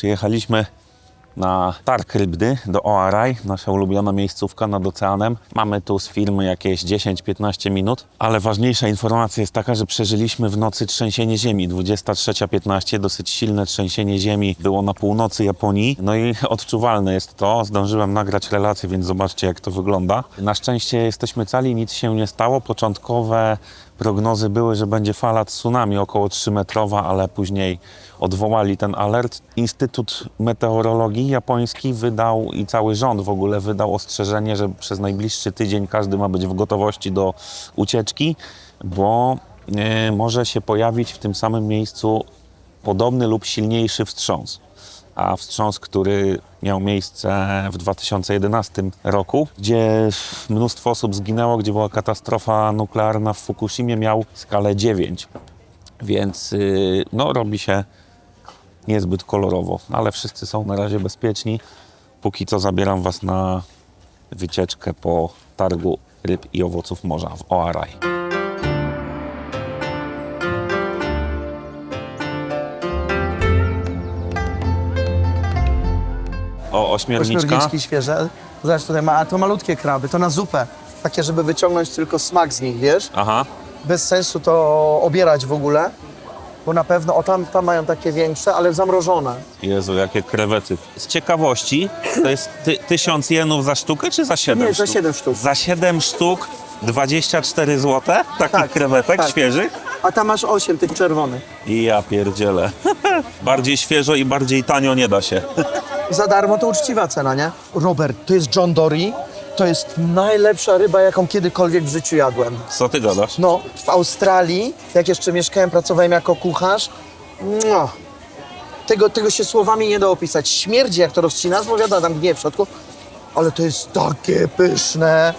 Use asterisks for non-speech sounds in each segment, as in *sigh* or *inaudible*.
Przyjechaliśmy na Targ Rybny do Oaraj, nasza ulubiona miejscówka nad oceanem. Mamy tu z firmy jakieś 10-15 minut, ale ważniejsza informacja jest taka, że przeżyliśmy w nocy trzęsienie ziemi. 23.15, dosyć silne trzęsienie ziemi było na północy Japonii. No i odczuwalne jest to. Zdążyłem nagrać relację, więc zobaczcie jak to wygląda. Na szczęście jesteśmy cali, nic się nie stało. Początkowe prognozy były, że będzie fala tsunami około 3-metrowa, ale później odwołali ten alert. Instytut Meteorologii japoński wydał i cały rząd w ogóle wydał ostrzeżenie, że przez najbliższy tydzień każdy ma być w gotowości do ucieczki, bo e, może się pojawić w tym samym miejscu podobny lub silniejszy wstrząs. A wstrząs, który miał miejsce w 2011 roku, gdzie mnóstwo osób zginęło, gdzie była katastrofa nuklearna w Fukushimie, miał skalę 9. Więc yy, no, robi się niezbyt kolorowo, ale wszyscy są na razie bezpieczni. Póki co zabieram Was na wycieczkę po targu ryb i owoców morza w Oaraj. O, ośmiorniczka. Ośmiorniczki świeże. Zobacz, tutaj ma, a to malutkie kraby, to na zupę. Takie, żeby wyciągnąć tylko smak z nich, wiesz? Aha. Bez sensu to obierać w ogóle, bo na pewno, o tam, tam mają takie większe, ale zamrożone. Jezu, jakie krewety. Z ciekawości, to jest ty, tysiąc jenów za sztukę, czy za 7 Nie, za sztuk? siedem sztuk. Za 7 sztuk 24 zł takich Tak, krewetek tak. świeżych? A tam masz osiem tych czerwonych. I ja pierdzielę. *laughs* bardziej świeżo i bardziej tanio nie da się. Za darmo to uczciwa cena, nie? Robert, to jest John Dory. To jest najlepsza ryba, jaką kiedykolwiek w życiu jadłem. Co ty gadasz? No, w Australii, jak jeszcze mieszkałem, pracowałem jako kucharz. Mua. Tego, tego się słowami nie da opisać. Śmierdzi, jak to rozcinasz, bo wiadomo, tam gniew w środku. Ale to jest takie pyszne.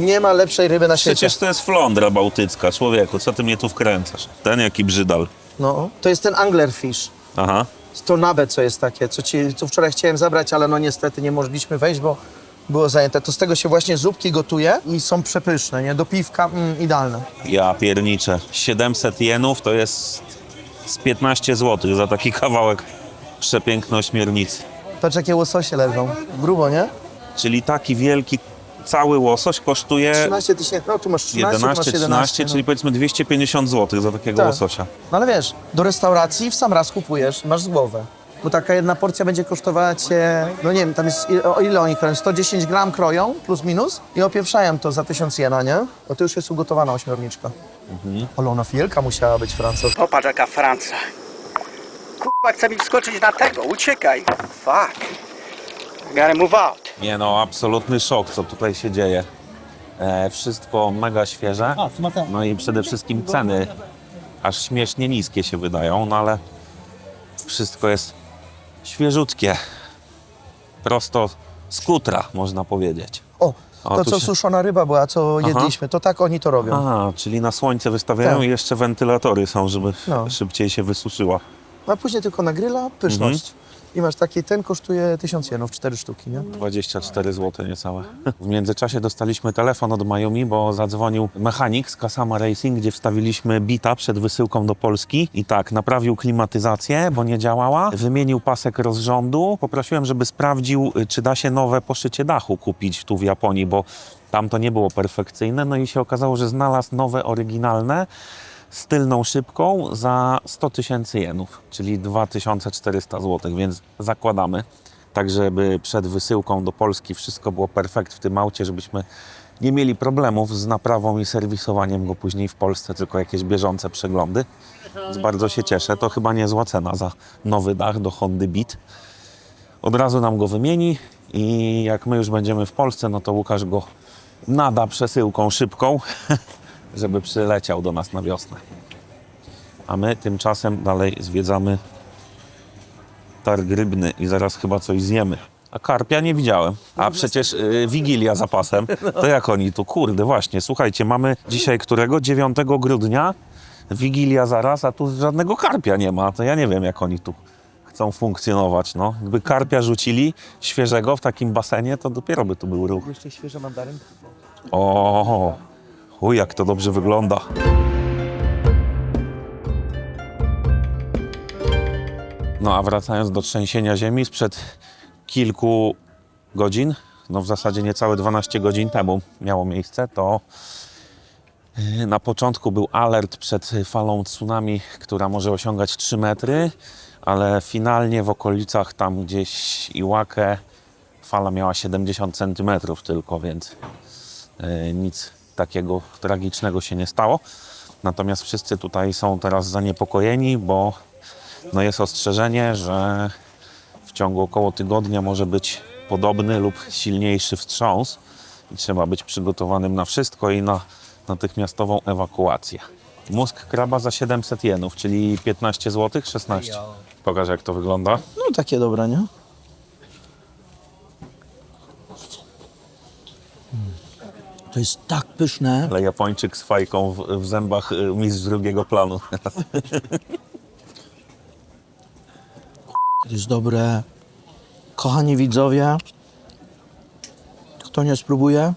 Nie ma lepszej ryby na świecie. Przecież to jest flądra bałtycka, człowieku, co ty mnie tu wkręcasz? Ten jaki brzydal. No, to jest ten anglerfish. Aha. To nabe, co jest takie, co, ci, co wczoraj chciałem zabrać, ale no niestety nie mogliśmy wejść, bo było zajęte. To z tego się właśnie zupki gotuje i są przepyszne, nie? Do piwka mm, idealne. Ja pierniczę. 700 jenów to jest z 15 zł za taki kawałek przepięknej ośmiornicy. Patrz, jakie łososie leżą. Grubo, nie? Czyli taki wielki, cały łosoś kosztuje 13 tysięcy, no tu masz 13, tu masz 11, 11. 13, no. czyli powiedzmy 250 zł za takiego Tak. łososia. No ale wiesz, do restauracji w sam raz kupujesz, masz z głowę. Bo taka jedna porcja będzie kosztowała cię, no nie wiem, tam jest, ile- o ile oni kroją? 110 gram kroją, plus minus i opieprzają to za 1000 jena, nie? No to już jest ugotowana ośmiorniczka. Mhm. Ale ona wielka musiała być, Franco. Popatrz jaka Francja. Kurwa, chce mi wskoczyć na tego, uciekaj. Fuck. Gotta move out. Nie no, absolutny szok, co tutaj się dzieje. E, wszystko mega świeże. No i przede wszystkim ceny aż śmiesznie niskie się wydają, no ale wszystko jest świeżutkie. Prosto z kutra, można powiedzieć. O, O, to tu co się- suszona ryba była, co jedliśmy, to tak oni to robią. Aha, czyli na słońce wystawiają Tak. i jeszcze wentylatory są, żeby No. szybciej się wysuszyła. A później tylko na grilla, pyszność. I masz taki, ten kosztuje 1000 jenów, 4 sztuki, nie? 24 zł niecałe. W międzyczasie dostaliśmy telefon od Mayumi, bo zadzwonił mechanik z Kasama Racing, gdzie wstawiliśmy bita przed wysyłką do Polski. I tak, naprawił klimatyzację, bo nie działała, wymienił pasek rozrządu. Poprosiłem, żeby sprawdził, czy da się nowe poszycie dachu kupić tu w Japonii, bo tam to nie było perfekcyjne. No i się okazało, że znalazł nowe, oryginalne z tylną szybką za 100 tysięcy jenów, czyli 2400 zł, więc zakładamy, tak żeby przed wysyłką do Polski wszystko było perfekt w tym aucie, żebyśmy nie mieli problemów z naprawą i serwisowaniem go później w Polsce, tylko jakieś bieżące przeglądy. Więc bardzo się cieszę, to chyba niezła cena za nowy dach do Hondy Beat. Od razu nam go wymieni i jak my już będziemy w Polsce, no to Łukasz go nada przesyłką szybką, *laughs* żeby przyleciał do nas na wiosnę. A my tymczasem dalej zwiedzamy targ rybny i zaraz chyba coś zjemy. A karpia nie widziałem. A przecież y, Wigilia za pasem. To jak oni tu? Kurde, właśnie. Słuchajcie, mamy dzisiaj którego? 9 grudnia. Wigilia zaraz, a tu żadnego karpia nie ma. To ja nie wiem, jak oni tu chcą funkcjonować. No. Gdyby karpia rzucili świeżego w takim basenie, to dopiero by tu był ruch. Jeszcze świeże mandaryn. O, uj, jak to dobrze wygląda. No a wracając do trzęsienia ziemi sprzed kilku godzin, no w zasadzie niecałe 12 godzin temu miało miejsce, to yy, na początku był alert przed falą tsunami, która może osiągać 3 metry, ale finalnie w okolicach tam gdzieś Iłakę fala miała 70 centymetrów tylko, więc yy, nic takiego tragicznego się nie stało. Natomiast wszyscy tutaj są teraz zaniepokojeni, bo no jest ostrzeżenie, że w ciągu około tygodnia może być podobny lub silniejszy wstrząs i trzeba być przygotowanym na wszystko i na natychmiastową ewakuację. Mózg kraba za 700 jenów, czyli 15 zł, 16. Pokaż jak to wygląda. No takie dobre, nie? To jest tak pyszne. Ale Japończyk z fajką w, w zębach y, mistrz drugiego planu. To *laughs* jest dobre. Kochani widzowie, kto nie spróbuje,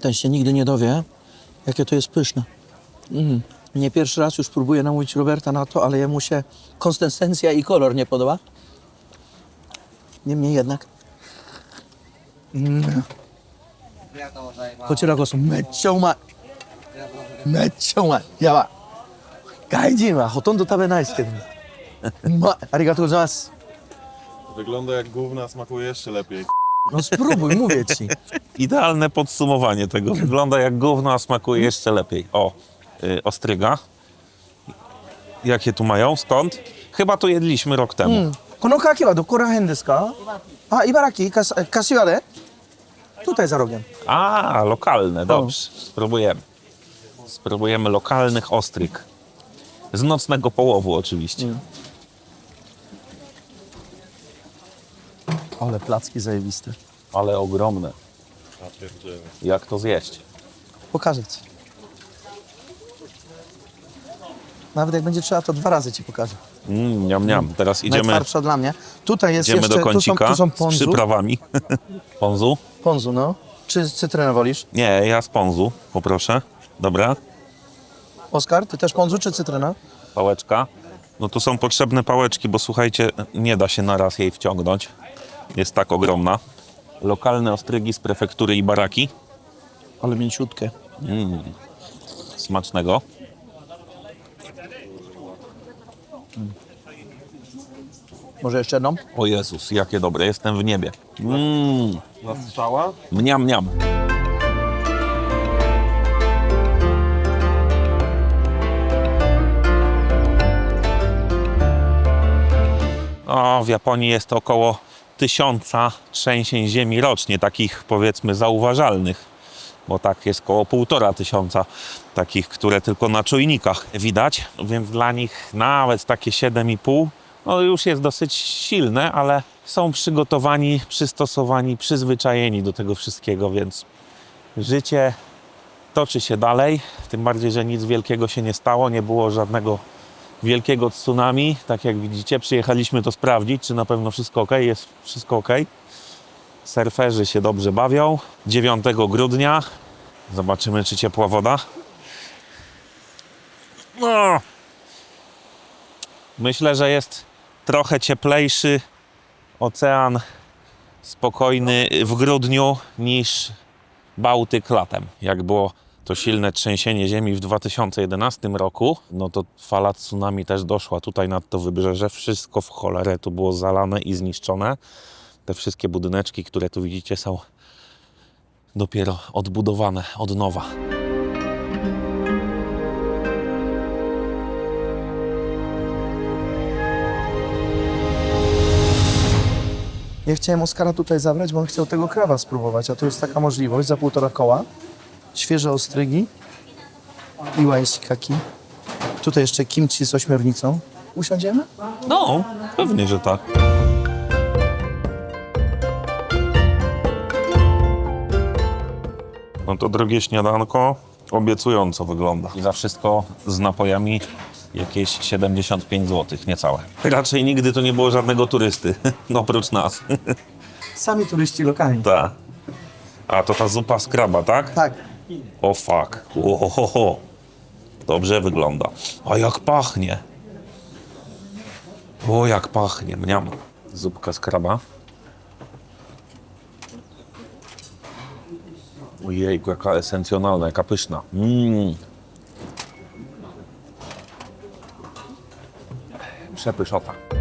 ten się nigdy nie dowie, jakie to jest pyszne. Mm. Nie pierwszy raz już próbuję namówić Roberta na to, ale jemu się konsystencja i kolor nie podoba. Niemniej jednak. Mm. こちらこそめっちゃうまい。めっちゃうまい。やばい。外人はほとんど食べないですけどね。うまい。ありがとうございます。 Wygląda jak gówna, smakuje jeszcze lepiej. No spróbuj, mówię ci. Idealne podsumowanie tego. Wygląda jak gówno, a smakuje jeszcze lepiej. O, y, ostryga. Jakie tu mają? Skąd? Chyba to jedliśmy rok temu. この牡蠣はどこら辺ですかあ、茨城か柏で Tutaj za rogiem. A, lokalne, dobrze. Spróbujemy. Spróbujemy lokalnych ostryg. Z nocnego połowu oczywiście. Ale placki zajebiste. Ale ogromne. Jak to zjeść? Pokażę ci. Nawet jak będzie trzeba, to dwa razy ci pokażę. Mm, niam, niam. Teraz idziemy, Najtwardsza dla mnie. Tutaj jest idziemy jeszcze, do kącika tu są, tu są z ponzu. przyprawami. *laughs* Ponzu? Ponzu, no. Czy cytrynę wolisz? Nie, ja z ponzu, poproszę. Dobra. Oskar, ty też ponzu czy cytryna? Pałeczka. No tu są potrzebne pałeczki, bo słuchajcie, nie da się na raz jej wciągnąć. Jest tak ogromna. Lokalne ostrygi z prefektury Ibaraki. Ale mięciutkie. Smacznego. Może jeszcze jedną? O Jezus, jakie dobre, jestem w niebie. Mmm, Na strzała? mniam, mniam. O, w Japonii jest około tysiąca trzęsień ziemi rocznie, takich powiedzmy zauważalnych, bo tak jest około półtora tysiąca takich, które tylko na czujnikach widać, więc dla nich nawet takie 7,5 no już jest dosyć silne, ale są przygotowani, przystosowani, przyzwyczajeni do tego wszystkiego, więc życie toczy się dalej. Tym bardziej, że nic wielkiego się nie stało, nie było żadnego wielkiego tsunami. Tak jak widzicie, przyjechaliśmy to sprawdzić, czy na pewno wszystko ok, jest wszystko ok. Surferzy się dobrze bawią. 9 grudnia zobaczymy, czy ciepła woda. No. Myślę, że jest trochę cieplejszy ocean spokojny w grudniu niż Bałtyk latem. Jak było to silne trzęsienie ziemi w 2011 roku, no to fala tsunami też doszła tutaj nad to wybrzeże. Wszystko w cholerę tu było zalane i zniszczone. Te wszystkie budyneczki, które tu widzicie, są dopiero odbudowane od nowa. Ja chciałem Oskara tutaj zabrać, bo on chciał tego krawa spróbować, a tu jest taka możliwość za półtora koła. Świeże ostrygi i łajsikaki. Tutaj jeszcze kimchi z ośmiornicą. Usiądziemy? No, pewnie, że tak. No to drogie śniadanko obiecująco wygląda. I za wszystko z napojami jakieś 75 zł, niecałe. Raczej nigdy tu nie było żadnego turysty, no *laughs* oprócz nas. Sami turyści lokalni. Ta. A to ta zupa z kraba, tak? Tak. O fuck. Ohoho. Dobrze wygląda. A jak pachnie. O, jak pachnie, mniam. Zupka z kraba. Ojej, jaka esencjonalna, jaka pyszna. Mm. Przepyszota.